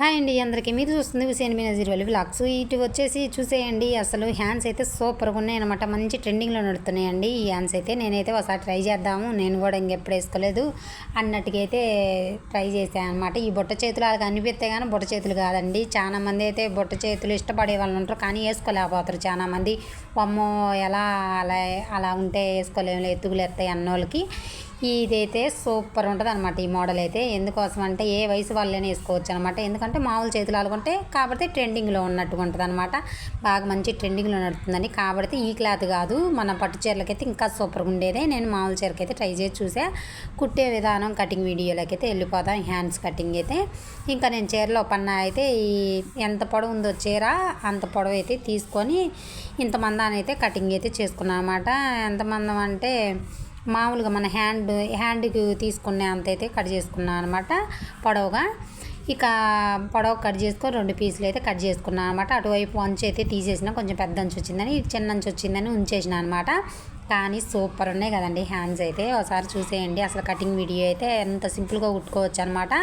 Hi అండి అందరికీ. మీరు చూస్తుంది హుసేన్ మీనజీర్ వెళ్ళి వ్లాగ్స్. ఇటు వచ్చేసి చూసేయండి అసలు హ్యాండ్స్ అయితే సూపర్గా ఉన్నాయి అనమాట మంచి ట్రెండింగ్లో నడుస్తున్నాయండి ఈ హ్యాండ్స్ అయితే. నేనైతే ఒకసారి ట్రై చేద్దాము. నేను కూడా ఇంకెప్పుడు వేసుకోలేదు. అన్నట్టుగా అయితే ట్రై చేశాను అనమాట ఈ బుట్ట చేతులు వాళ్ళకి అనిపిస్తే కానీ బుట్ట చేతులు కాదండి. చాలా మంది అయితే బుట్ట చేతులు ఇష్టపడే వాళ్ళు ఉంటారు. కానీ వేసుకోలేకపోతారు చాలామంది అమ్మో ఎలా అలా అలా ఉంటే వేసుకోలేము ఎత్తుగులు ఎత్తాయి అన్నోళ్ళకి. ఇదైతే సూపర్ ఉంటుంది అనమాట ఈ మోడల్ అయితే. ఎందుకోసం అంటే ఏ వయసు వాళ్ళైనా వేసుకోవచ్చు అనమాట ఎందుకంటే మామూలు చేతులు ఆలుకుంటే కాబట్టి ట్రెండింగ్లో ఉన్నట్టుగా ఉంటుంది అనమాట బాగా మంచి ట్రెండింగ్లో నడుతుందని. కాబట్టి ఈ క్లాత్ కాదు. మన పట్టు చీరలకైతే ఇంకా సూపర్గా ఉండేదే. నేను మామూలు చీరకైతే అయితే ట్రై చేసి చూసా. కుట్టే విధానం కటింగ్ వీడియోలకి అయితే హ్యాండ్స్ కటింగ్ అయితే. ఇంకా నేను చీరలో పన్న అయితే ఈ ఎంత పొడవు ఉందో చీర అంత పొడవు అయితే తీసుకొని ఇంతమందానైతే అయితే కటింగ్ అయితే చేసుకున్నాను అనమాట ఎంతమందం అంటే మామూలుగా మన హ్యాండ్ హ్యాండ్కి తీసుకునే అంత అయితే కట్ చేసుకున్నాను అనమాట పొడవుగా. ఇక పొడవు కట్ చేసుకొని రెండు పీసులు అయితే కట్ చేసుకున్నాను అనమాట అటువైపు అంచు అయితే తీసేసిన కొంచెం పెద్ద అంచు వచ్చిందని చిన్న అంచు వచ్చిందని ఉంచేసిన అనమాట కానీ సూపర్ ఉన్నాయి కదండి హ్యాండ్స్ అయితే. ఒకసారి చూసేయండి. అసలు కటింగ్ వీడియో అయితే ఎంత సింపుల్గా కుట్టుకోవచ్చు అనమాట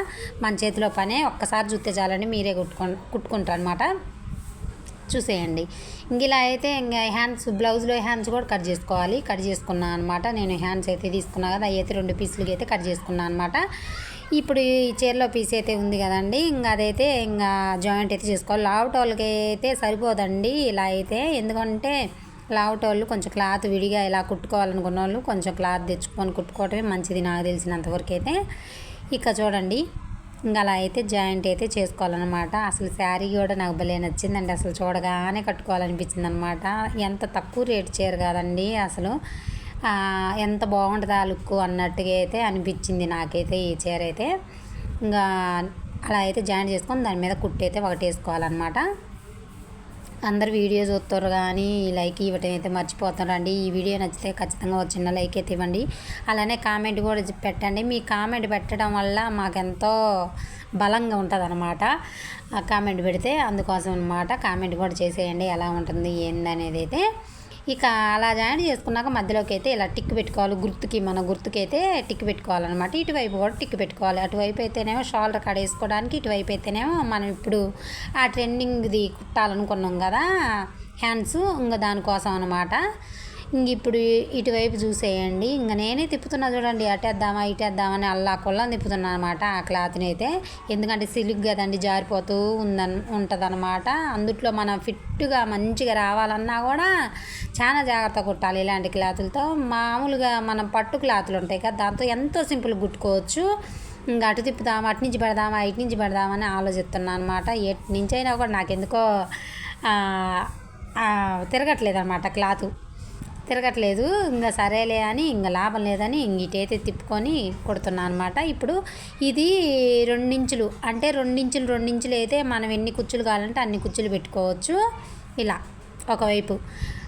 మన చేతిలో పనే ఒక్కసారి చూస్తే చాలండి మీరే కుట్టుకో కుట్టుకుంటారు అనమాట చూసేయండి. ఇంక ఇలా అయితే ఇంకా హ్యాండ్స్ బ్లౌజ్లో హ్యాండ్స్ కూడా కట్ చేసుకోవాలి. కట్ చేసుకున్నాను అనమాట నేను హ్యాండ్స్ అయితే తీసుకున్నా కదా అయితే రెండు పీసులకి అయితే కట్ చేసుకున్నాను అనమాట ఇప్పుడు ఈ చీరలో పీస్ అయితే ఉంది కదండి. ఇంకా అదైతే ఇంకా జాయింట్ అయితే చేసుకోవాలి. లావుటోళ్ళకి అయితే సరిపోదండి ఇలా అయితే. ఎందుకంటే లావుటోళ్ళు కొంచెం క్లాత్ విడిగా ఇలా కుట్టుకోవాలనుకున్న వాళ్ళు కొంచెం క్లాత్ తెచ్చుకొని కుట్టుకోవటమే మంచిది నాకు తెలిసినంతవరకు అయితే. ఇక చూడండి. ఇంకా అలా అయితే జాయింట్ అయితే చేసుకోవాలన్నమాట. అసలు శారీ కూడా నాకు భలే నచ్చిందండి. అసలు చూడగానే కట్టుకోవాలనిపించింది అనమాట ఎంత తక్కువ రేటు చీర కాదండి అసలు. ఎంత బాగుంటుంది ఆ లుక్ అన్నట్టుగా అయితే అనిపించింది నాకైతే ఈ చీర అయితే. ఇంకా అలా అయితే జాయింట్ చేసుకొని దాని మీద కుట్టయితే ఒకటి వేసుకోవాలన్నమాట. అందరు వీడియో చూస్తారు కానీ లైక్ ఇవ్వటం అయితే మర్చిపోతారండి. ఈ వీడియో నచ్చితే ఖచ్చితంగా ఒక చిన్న లైక్ అయితే ఇవ్వండి. అలానే కామెంట్ కూడా పెట్టండి. మీ కామెంట్ పెట్టడం వల్ల మాకెంతో బలంగా ఉంటుంది అనమాట కామెంట్ పెడితే అందుకోసం అనమాట కామెంట్ కూడా చేసేయండి. ఎలా ఉంటుంది ఏందనేది అయితే ఇక అలా జాయిన్ చేసుకున్నాక మధ్యలోకి అయితే ఇలా టిక్ పెట్టుకోవాలి. గుర్తుకి మన గుర్తుకి అయితే టిక్ పెట్టుకోవాలన్నమాట. ఇటువైపు కూడా టిక్ పెట్టుకోవాలి. అటువైపు అయితేనేమో షోల్డర్ కాడ వేసుకోవడానికి ఇటువైపు అయితేనేమో మనం ఇప్పుడు ఆ ట్రెండింగ్ది కుట్టాలనుకున్నాం కదా హ్యాండ్స్ ఇంకా దానికోసం అనమాట ఇంక ఇప్పుడు ఇటువైపు చూసేయండి. ఇంకా నేనే తిప్పుతున్నా చూడండి అటేద్దామా ఇటేద్దామని అల్లా కొల్లం తిప్పుతున్నాను అనమాట ఆ క్లాత్ని అయితే. ఎందుకంటే సిలిక్ కదండి జారిపోతూ ఉందన్ ఉంటుందన్నమాట. అందుట్లో మనం ఫిట్గా మంచిగా రావాలన్నా కూడా చాలా జాగ్రత్త కుట్టాలి ఇలాంటి క్లాతులతో. మామూలుగా మనం పట్టు క్లాతులు ఉంటాయి కదా దాంతో ఎంతో సింపుల్ కుట్టుకోవచ్చు. ఇంకా అటు తిప్పుదామా అటు నుంచి పెడదామా ఇటు నుంచి పెడదామని ఆలోచిస్తున్నాను అనమాట ఎటు నుంచి అయినా కూడా నాకెందుకో తిరగట్లేదు అనమాట క్లాతు. తిరగట్లేదు. ఇంకా సరేలే అని ఇంకా లాభం లేదని ఇటైతే తిప్పుకొని కుడుతున్నాను అనమాట ఇప్పుడు ఇది రెండించులు అంటే రెండించులు రెండించులు అయితే మనం ఎన్ని కుచ్చులు కావాలంటే అన్ని కుచ్చులు పెట్టుకోవచ్చు. ఇలా ఒకవైపు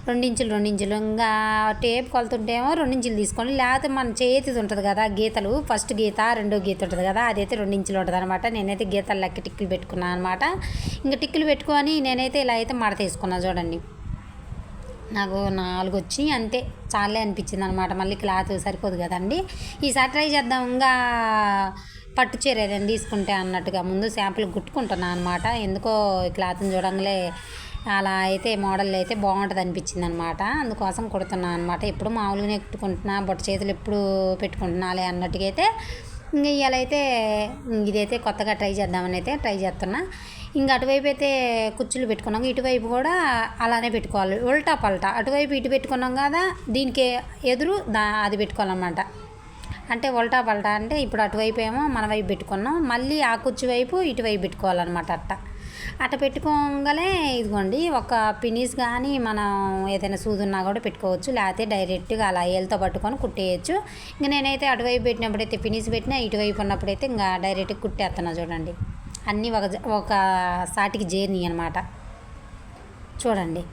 రెండించులు రెండించులు ఇంకా టేప్ కొలుతుంటేమో రెండించులు తీసుకోండి. లేకపోతే మన చేతిది ఉంటుంది కదా గీతలు ఫస్ట్ గీత రెండో గీత ఉంటుంది కదా అదైతే రెండించులు ఉంటుంది అనమాట నేనైతే గీతలు లెక్క టిక్కులు పెట్టుకున్నాను అనమాట ఇంకా టిక్కులు పెట్టుకొని నేనైతే ఇలా అయితే మడత తీసుకున్నాను చూడండి. నాకు నాలుగు వచ్చి అంతే చాలే అనిపించింది అనమాట మళ్ళీ క్లాత్ సరిపోదు కదండి. ఈసారి ట్రై చేద్దాం ఇంకా పట్టు చీర ఏదైనా తీసుకుంటే అన్నట్టుగా ముందు శాంపుల్ కుట్టుకుంటున్నాను అనమాట ఎందుకో క్లాత్ని చూడంగానే అలా అయితే మోడల్ అయితే బాగుంటుంది అనిపించింది అనమాట అందుకోసం కుడుతున్నాను అనమాట ఎప్పుడు మామూలుగానే కుట్టుకుంటున్నా బొట్ట చేతులు ఎప్పుడు పెట్టుకుంటున్నాలే అన్నట్టుగా అయితే ఇంకా ఇవాళైతే ఇదైతే కొత్తగా ట్రై చేద్దామని అయితే ట్రై చేస్తున్నా. ఇంకా అటువైపు అయితే కుర్చీలు పెట్టుకున్నాం. ఇటువైపు కూడా అలానే పెట్టుకోవాలి. ఉల్టా పల్టా. అటువైపు ఇటు పెట్టుకున్నాం కదా దీనికి ఎదురు దా అది పెట్టుకోవాలన్నమాట. అంటే ఉల్టా పల్టా అంటే ఇప్పుడు అటువైపు ఏమో మన వైపు పెట్టుకున్నాం. మళ్ళీ ఆ కుర్చీ వైపు ఇటువైపు పెట్టుకోవాలన్నమాట అట్ట. అట్ట పెట్టుకోగానే ఇదిగోండి ఒక పినీస్ కానీ మనం ఏదైనా సూదున్నా కూడా పెట్టుకోవచ్చు. లేకపోతే డైరెక్ట్గా అలా ఏళ్ళతో పట్టుకొని కుట్టేయచ్చు. ఇంకా నేనైతే అటువైపు పెట్టినప్పుడైతే పినీస్ పెట్టినా ఇటువైపు ఉన్నప్పుడైతే ఇంకా డైరెక్ట్గా కుట్టేస్తున్నా చూడండి. అన్నీ ఒక ఒక సాటికి జేర్నీ అనమాట చూడండి.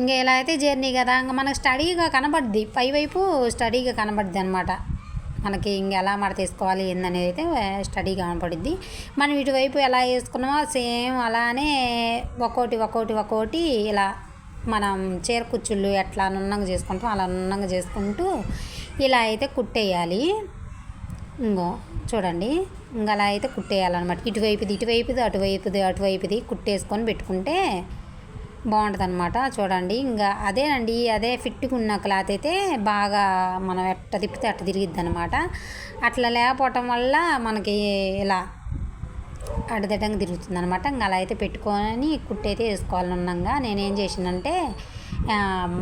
ఇంకా ఎలా అయితే జర్నీ కదా ఇంకా మనకు స్టడీగా కనబడుద్ది పైవైపు స్టడీగా కనబడుద్ది అనమాట మనకి ఇంక ఎలా మడత వేసుకోవాలి ఏందనేది అయితే స్టడీగా కనపడుద్ది మనం ఇటువైపు ఎలా వేసుకున్నామో సేమ్ అలానే ఒక్కోటి ఒక్కోటి ఒక్కోటి ఇలా మనం చీర కుచ్చుళ్ళు ఎట్లా నున్నంగా చేసుకుంటాం అలా నున్నంగా చేసుకుంటూ ఇలా అయితే కుట్టేయాలి. ఇంకో చూడండి. ఇంకా అలా అయితే కుట్టేయాలన్నమాట. ఇటువైపుది ఇటువైపుది అటువైపుది అటువైపుది కుట్టేసుకొని పెట్టుకుంటే బాగుంటుంది అనమాట చూడండి ఇంకా అదేనండి అదే ఫిట్గా ఉన్న క్లాత్ అయితే బాగా మనం ఎట్ట తిప్పితే అట్ట తిరిగిద్ది అనమాట అట్లా లేకపోవటం వల్ల మనకి ఇలా అడదటంగా తిరుగుతుంది అనమాట ఇంకా అలా అయితే పెట్టుకొని కుట్టయితే వేసుకోవాలనున్నాగా నేనేం చేసినంటే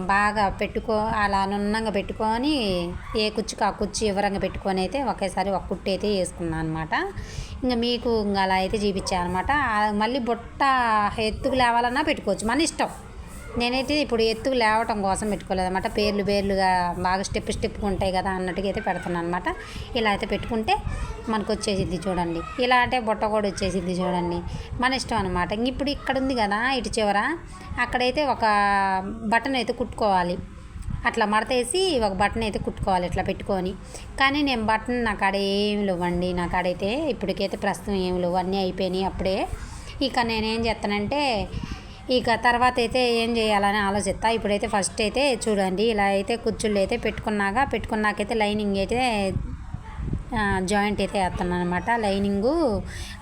బాగా పెట్టుకో అలా నున్నంగా పెట్టుకొని ఏ కుచ్చుకు ఆ కుర్చీ వివరంగా పెట్టుకొని అయితే ఒకేసారి ఒక కుట్టు అయితే వేసుకున్నాను అనమాట ఇంకా మీకు ఇంకా అలా అయితే చూపించాను అనమాట మళ్ళీ బుట్ట ఎత్తుకు లేవాలన్నా పెట్టుకోవచ్చు. మన ఇష్టం. నేనైతే ఇప్పుడు ఎత్తుకు లేవటం కోసం పెట్టుకోలేదన్నమాట పేర్లు పేర్లుగా బాగా స్టెప్ స్టెప్గా ఉంటాయి కదా అన్నట్టుగా అయితే పెడుతున్నాను అనమాట ఇలా అయితే పెట్టుకుంటే మనకు వచ్చేసిద్ది చూడండి. ఇలా అంటే బుట్ట కూడా వచ్చేసిద్ది చూడండి. మన ఇష్టం అనమాట ఇప్పుడు ఇక్కడ ఉంది కదా ఇటు చివర. అక్కడైతే ఒక బటన్ అయితే కుట్టుకోవాలి. అట్లా మడతేసి ఒక బటన్ అయితే కుట్టుకోవాలి ఇట్లా పెట్టుకొని. కానీ నేను బటన్ నా కాడ ఏమి లేవండి. నా కాడైతే ఇప్పటికైతే ప్రస్తుతం ఏమి లేవు. అన్నీ అయిపోయినాయి అప్పుడే. ఇక నేనేం చేస్తానంటే ఇక తర్వాత అయితే ఏం చేయాలని ఆలోచిస్తా ఇప్పుడైతే ఫస్ట్ అయితే చూడండి ఇలా అయితే కుర్చీలు అయితే పెట్టుకున్నాక పెట్టుకున్నాకైతే లైనింగ్ అయితే జాయింట్ అయితే వేస్తున్నాను అనమాట లైనింగు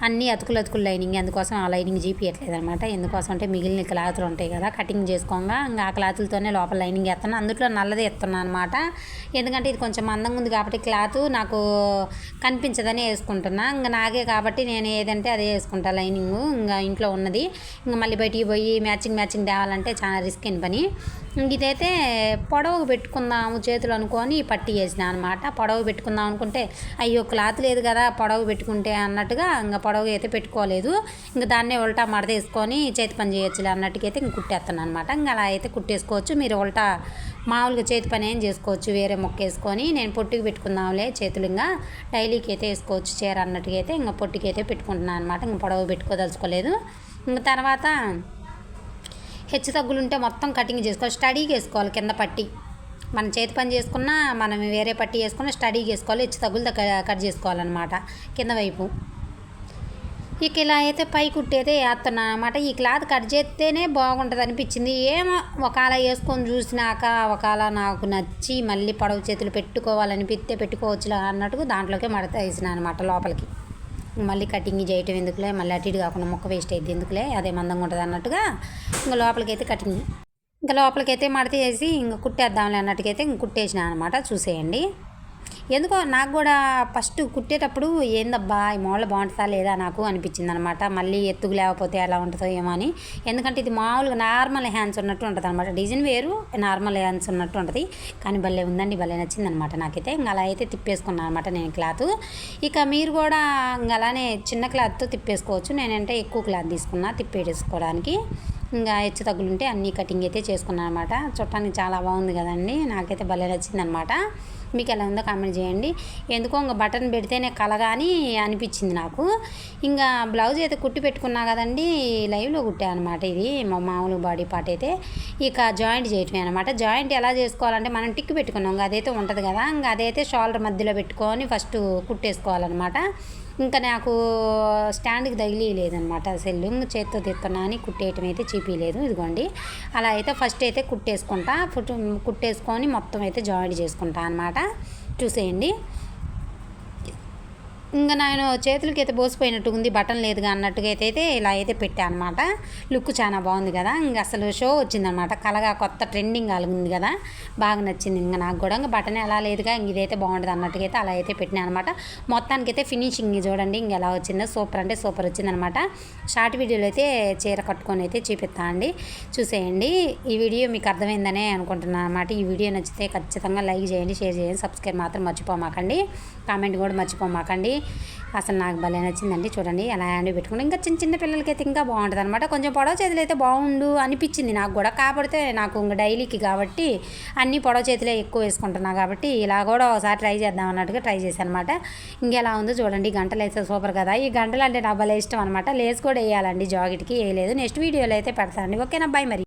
అన్నీ అతుకులు అతుకులు లైనింగ్. అందుకోసం ఆ లైనింగ్ జీపియట్లేదు అనమాట ఎందుకోసం అంటే మిగిలిన క్లాతులు ఉంటాయి కదా కటింగ్ చేసుకోగా. ఇంకా ఆ క్లాతులతోనే లోపల లైనింగ్ వేస్తున్నాను అందులో నల్లది ఎత్తున్నాను అనమాట ఎందుకంటే ఇది కొంచెం మందంగా ఉంది కాబట్టి క్లాత్ నాకు కనిపించదని వేసుకుంటున్నా. ఇంకా నాకే కాబట్టి నేను ఏదంటే అదే వేసుకుంటా లైనింగ్. ఇంకా ఇంట్లో ఉన్నది. ఇంకా మళ్ళీ బయటికి పోయి మ్యాచింగ్ మ్యాచింగ్ తేవాలంటే చాలా రిస్క్ అయిన పని. ఇదైతే పొడవు పెట్టుకుందాము చేతులు అనుకొని పట్టి వేసిన అనమాట పొడవు పెట్టుకుందాం అనుకుంటే అయ్యో క్లాత్ లేదు కదా పొడవు పెట్టుకుంటే అన్నట్టుగా ఇంకా పొడవు అయితే పెట్టుకోలేదు. ఇంకా దాన్నే ఉల్టా మడత వేసుకొని చేతి పని చేయొచ్చులే అన్నట్టుగా అయితే ఇంక కుట్టేస్తాను అనమాట ఇంకా అలా అయితే కుట్టేసుకోవచ్చు. మీరు ఉల్టా మామూలుగా చేతి పని ఏం చేసుకోవచ్చు. వేరే మొక్క వేసుకొని నేను పొట్టుకు పెట్టుకుందాంలే చేతులు ఇంకా. డైలీకి అయితే వేసుకోవచ్చు చీర అన్నట్టుగా అయితే ఇంకా పొట్టుకైతే పెట్టుకుంటున్నాను అనమాట ఇంకా పొడవు పెట్టుకోదలుచుకోలేదు. ఇంకా తర్వాత హెచ్చు తగ్గులు ఉంటే మొత్తం కటింగ్ చేసుకోవాలి. స్టడీకి వేసుకోవాలి కింద పట్టి. మనం చేతి పని చేసుకున్నా మనం వేరే పట్టి వేసుకున్న స్టడీ వేసుకోవాలి హెచ్చు తగ్గులు కట్ చేసుకోవాలన్నమాట కింద వైపు. ఇక ఇలా అయితే పై కుట్టేదే వేస్తున్నా అనమాట ఈ క్లాత్ కట్ చేస్తేనే బాగుంటుంది అనిపించింది ఏమో ఒకవేళ వేసుకొని చూసినాక ఒకవేళ నాకు నచ్చి మళ్ళీ పొడవు చేతులు పెట్టుకోవాలనిపిస్తే పెట్టుకోవచ్చు అన్నట్టుగా దాంట్లోకే మడత వేసిన అనమాట లోపలికి. మళ్ళీ కటింగ్ చేయటం ఎందుకులే మళ్ళీ అటు ఇటు కాకుండా మొక్క వేస్ట్ అయింది ఎందుకులే అదే మందంగా ఉంటుంది అన్నట్టుగా ఇంకా లోపలికి అయితే కటింగ్. ఇంకా లోపలికైతే అయితే మడత చేసి ఇంకా కుట్టేద్దాంలే అన్నట్టుకైతే ఇంక కుట్టేసిన అనమాట చూసేయండి. ఎందుకో నాకు కూడా ఫస్ట్ కుట్టేటప్పుడు ఏందబ్బా ఈ మోడల్ బాగుంటుందా లేదా నాకు అనిపించింది అనమాట మళ్ళీ ఎత్తుకు లేకపోతే ఎలా ఉంటుందో ఏమో అని. ఎందుకంటే ఇది మామూలుగా నార్మల్ హ్యాండ్స్ ఉన్నట్టు ఉంటుంది అనమాట డిజైన్ వేరు నార్మల్ హ్యాండ్స్ ఉన్నట్టు ఉంటుంది. కానీ భలే ఉందండి భలే నచ్చింది అనమాట నాకైతే. ఇంకా అలా అయితే తిప్పేసుకున్నాను అనమాట నేను క్లాత్. ఇక మీరు కూడా ఇంకా అలానే చిన్న క్లాత్తో తిప్పేసుకోవచ్చు. నేనంటే ఎక్కువ క్లాత్ తీసుకున్నా తిప్పేసుకోవడానికి. ఇంకా హెచ్చు తగ్గులుంటే అన్నీ కటింగ్ అయితే చేసుకున్నాను అనమాట చుట్టానికి చాలా బాగుంది కదండి. నాకైతే భలే నచ్చింది అనమాట మీకు ఎలా ఉందో కామెంట్ చేయండి. ఎందుకో ఇంకా బటన్ పెడితేనే కలగాని అనిపించింది నాకు. ఇంకా బ్లౌజ్ అయితే కుట్టి పెట్టుకున్నా కదండి లైవ్లో కుట్టా అనమాట ఇది మా మామూలు బాడీ పార్ట్ అయితే. ఇక జాయింట్ చేయటమే అనమాట జాయింట్ ఎలా చేసుకోవాలంటే మనం టిక్ పెట్టుకున్నాం అదైతే ఉంటుంది కదా. ఇంకా అదైతే షోల్డర్ మధ్యలో పెట్టుకొని ఫస్ట్ కుట్టేసుకోవాలన్నమాట. ఇంకా నాకు స్టాండ్కి తగిలియలేదనమాట సెల్లింగ్ సెల్ చేత్తో తెస్తున్నా అని కుట్టేయటం అయితే చూపించలేదు ఇదిగోండి. అలా అయితే ఫస్ట్ అయితే కుట్టేసుకుంటా కుట్టేసుకొని మొత్తం అయితే జాయింట్ చేసుకుంటా అనమాట చూసేయండి. ఇంకా నేను చేతులకి అయితే బోసిపోయినట్టు ఉంది బటన్ లేదుగా అన్నట్టుగా అయితే ఇలా అయితే పెట్టా అనమాట లుక్ చాలా బాగుంది కదా ఇంకా అసలు షో వచ్చిందనమాట కలగా కొత్త ట్రెండింగ్ ఉంది కదా బాగా నచ్చింది. ఇంకా నాకు కూడా ఇంకా బటన్ ఎలా లేదుగా ఇంక ఇదైతే బాగుంటుంది అన్నట్టుగా అయితే అలా అయితే పెట్టినా అనమాట మొత్తానికి అయితే ఫినిషింగ్ చూడండి ఇంక ఎలా వచ్చిందో సూపర్ అంటే సూపర్ వచ్చిందనమాట షార్ట్ వీడియోలో అయితే చీర కట్టుకొని అయితే చూపిస్తా అండి. చూసేయండి. ఈ వీడియో మీకు అర్థమైందనే అనుకుంటున్నాను అనమాట ఈ వీడియో నచ్చితే ఖచ్చితంగా లైక్ చేయండి షేర్ చేయండి సబ్స్క్రైబ్ మాత్రం మర్చిపోమాకండి. కామెంట్ కూడా మర్చిపోమాకండి. అసలు నాకు భలే నచ్చిందండి. చూడండి అలా హ్యాండ్ పెట్టుకుని ఇంకా చిన్న చిన్న పిల్లలకైతే ఇంకా బాగుంటుంది అనమాట కొంచెం పొడవ చేతులు అయితే బాగుండు అనిపించింది నాకు కూడా. కాకపోతే నాకు ఇంకా డైలీకి కాబట్టి అన్ని పొడవ చేతులే ఎక్కువ వేసుకుంటున్నా కాబట్టి ఇలా కూడా ఒకసారి ట్రై చేద్దాం అన్నట్టుగా ట్రై చేశాను అనమాట ఇంకెలా ఉందో చూడండి గంటలు అయితే సూపర్ కదా. ఈ గంటలు అంటే నాకు భలే ఇష్టం అనమాట లేస్ కూడా వేయాలండి జాకెట్కి వేయలేదు నెక్స్ట్ వీడియోలో అయితే పెడతానండి. ఓకేనా? బాయ్ మరి.